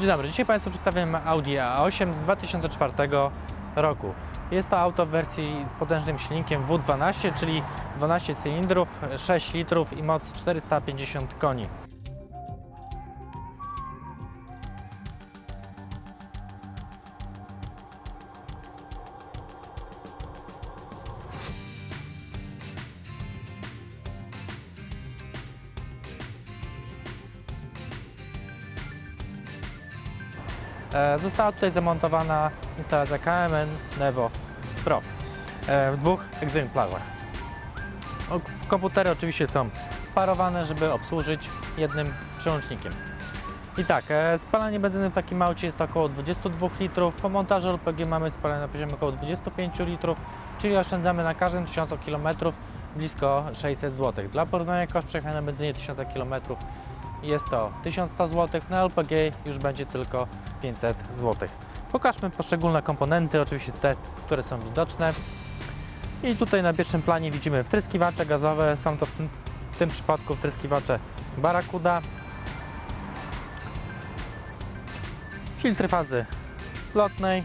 Dzień dobry, dzisiaj Państwu przedstawiam Audi A8 z 2004 roku. Jest to auto w wersji z potężnym silnikiem W12, czyli 12 cylindrów, 6 litrów i moc 450 koni. Została tutaj zamontowana instalacja KMN Nevo Pro e, w dwóch egzemplarach. O, Komputery oczywiście są sparowane, żeby obsłużyć jednym przełącznikiem. I tak, e, spalanie benzyny w takim aucie jest około 22 litrów. Po montażu LPG mamy spalanie na poziomie około 25 litrów, czyli oszczędzamy na każdym 1000 km blisko 600 zł. Dla porównania koszt przejechania na benzynie 1000 km jest to 1100 zł, na LPG już będzie tylko 500 zł. Pokażmy poszczególne komponenty, oczywiście te, które są widoczne. I tutaj na pierwszym planie widzimy wtryskiwacze gazowe, są to w tym, w tym przypadku wtryskiwacze Barracuda. Filtry fazy lotnej.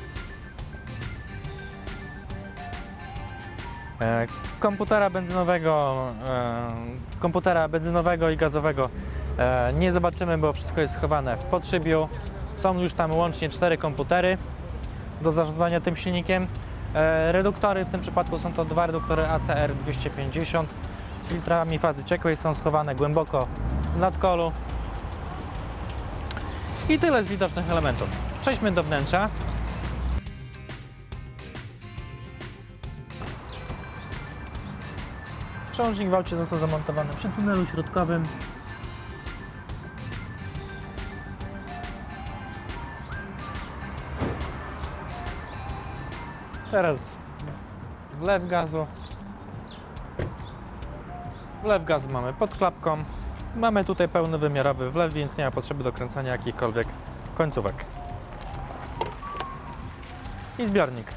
E, Komputera benzynowego, e, komputera benzynowego i gazowego nie zobaczymy, bo wszystko jest schowane w podszybiu. Są już tam łącznie cztery komputery do zarządzania tym silnikiem. E, Reduktory w tym przypadku są to dwa reduktory ACR 250 z filtrami fazy ciekłej, są schowane głęboko w nadkolu. I tyle z widocznych elementów. Przejdźmy do wnętrza. Przełącznik w aucie został zamontowany przy tunelu środkowym. Teraz wlew gazu. Wlew gazu mamy pod klapką. Mamy tutaj pełnowymiarowy wlew, więc nie ma potrzeby dokręcania jakichkolwiek końcówek. I zbiornik.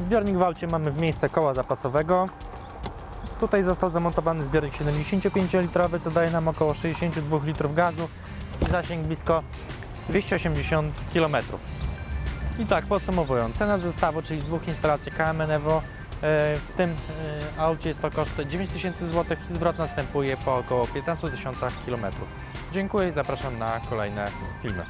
Zbiornik w aucie mamy w miejsce koła zapasowego. Tutaj został zamontowany zbiornik 75-litrowy, co daje nam około 62 litrów gazu i zasięg blisko 280 km. I tak, podsumowując, cena zestawu, czyli dwóch instalacji KMN Evo, e, w tym e, aucie jest to koszt 9000 zł i zwrot następuje po około 15 tysiącach km. Dziękuję i zapraszam na kolejne filmy.